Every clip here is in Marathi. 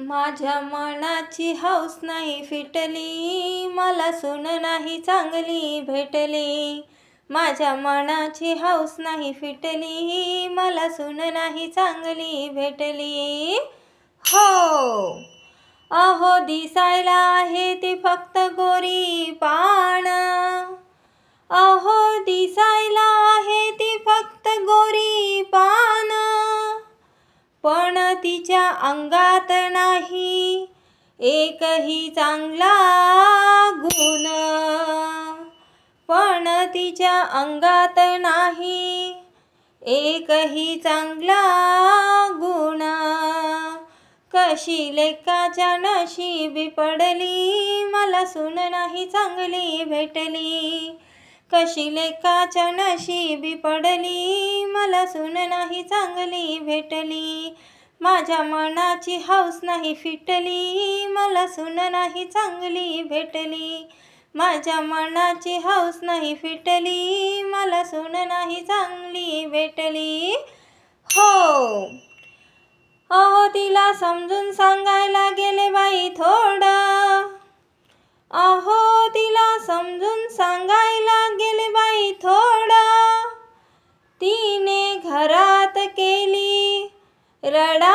माझ्या मनाची हौस नाही फिटली मला सून नाही चांगली भेटली. माझ्या मनाची हौस नाही फिटली मला सून नाही चांगली भेटली. हो! अहो दिसायला आहे ती फक्त गोरी पान. अहो दिसायला आहे ती फक्त गोरी पान. तिच्या अंगात नाही. एकही चांगला गुण. पण तिच्या अंगात नाही. एकही चांगला गुण. कशी लेकाच्या नशीबी पडली मला सुन नाही चांगली भेटली. कशी लेकाच्या नशीबी पडली मला सुन नाही चांगली भेटली. माझ्या मनाची हौस नाही फिटली मला सुन नाही चांगली भेटली. माझ्या मनाची हौस नाही फिटली मला सुन नाही चांगली भेटली. हो. अहो तिला समजून सांगायला गेले बाई थोडं. अहो तिला समजून सांगायला गेले बाई थोडं. तिने घरात केली रडा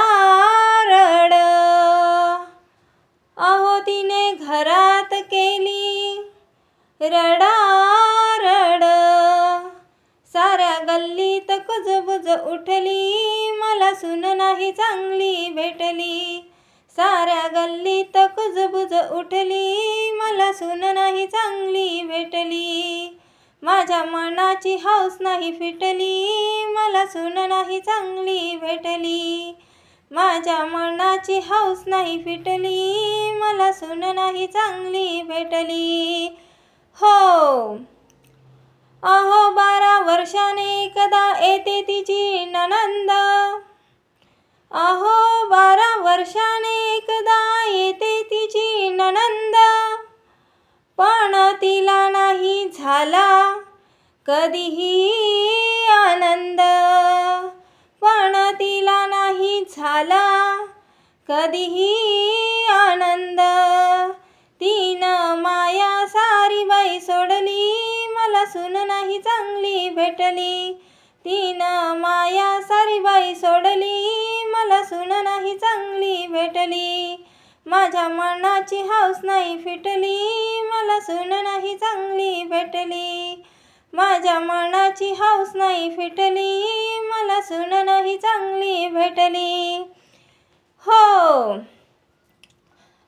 रडारड साऱ्या गल्लीत कुजबुज उठली मला सुन नाही चांगली भेटली. साऱ्या गल्लीत कुजबुज उठली मला सुन नाही चांगली भेटली. माझ्या मनाची हौस नाही फिटली मला सुन नाही चांगली भेटली. माझ्या मनाची हौस नाही फिटली मला सुन नाही चांगली भेटली. हो. अहो बारा वर्षाने एकदा येते तिची ननंद अहो बारा वर्षाने एकदा येते तिची ननंद पण तिला नाही झाला कधीही आनंद. पण तिला नाही झाला कधीही आनंद. भेटली. तिनं माया सारी बाई सोडली. मला सुन नाही चांगली भेटली. माझ्या मनाची हौस नाही फिटली. मला सुन नाही चांगली भेटली. माझ्या मनाची हौस नाही फिटली. मला सुन नाही चांगली भेटली. हो.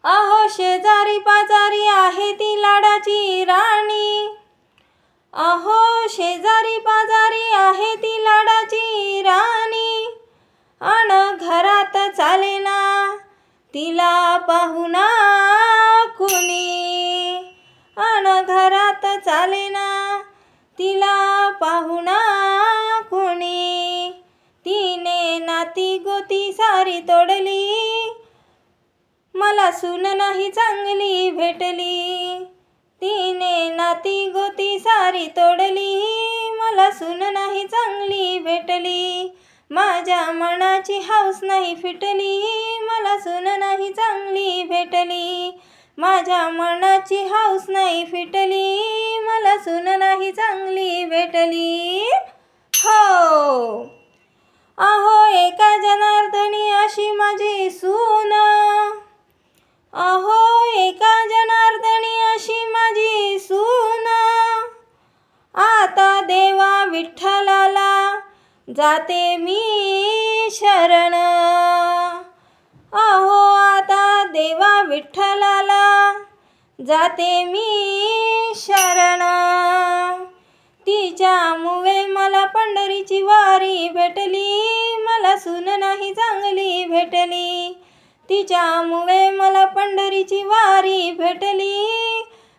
अहो शेजारी पाजारी आहे ती लाडाची राणी. अहो शेजारी तिला पाहुणा कुणी. अन घरात चालेना तिला पाहुणा कुणी. तिने नाती गोती सारी तोडली. मला सून नाही चांगली भेटली. तिने नाती गोती सारी तोडली. मला सून नाही चांगली भेटली. माझ्या मनाची हौस नाही फिटली. मला सुन नाही चांगली भेटली. माझ्या मनाची हौस नाही फिटली. मला सुन नाही चांगली भेटली. हो. अहो एका जनार्दनी अशी माझी सून. अहो एका जनार्दनी अशी माझी सून. आता देवा विठ्ठलाला जाते मी शरण. जाते मी शरण. तिच्यामुळे मला पंढरीची वारी भेटली. मला सुन नाही चांगली भेटली. तिच्यामुळे मला पंढरीची वारी भेटली.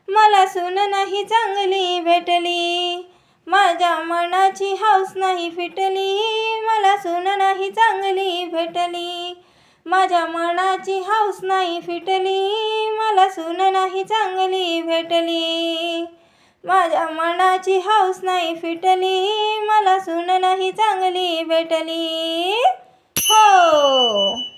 मला सुन नाही चांगली भेटली. माझ्या मनाची हौस नाही फिटली. मला सुन नाही चांगली भेटली. माझ्या मनाची हौस नाही फिटली मला सून नाही चांगली भेटली. माझ्या मनाची हौस नाही फिटली मला सून नाही चांगली भेटली. हो.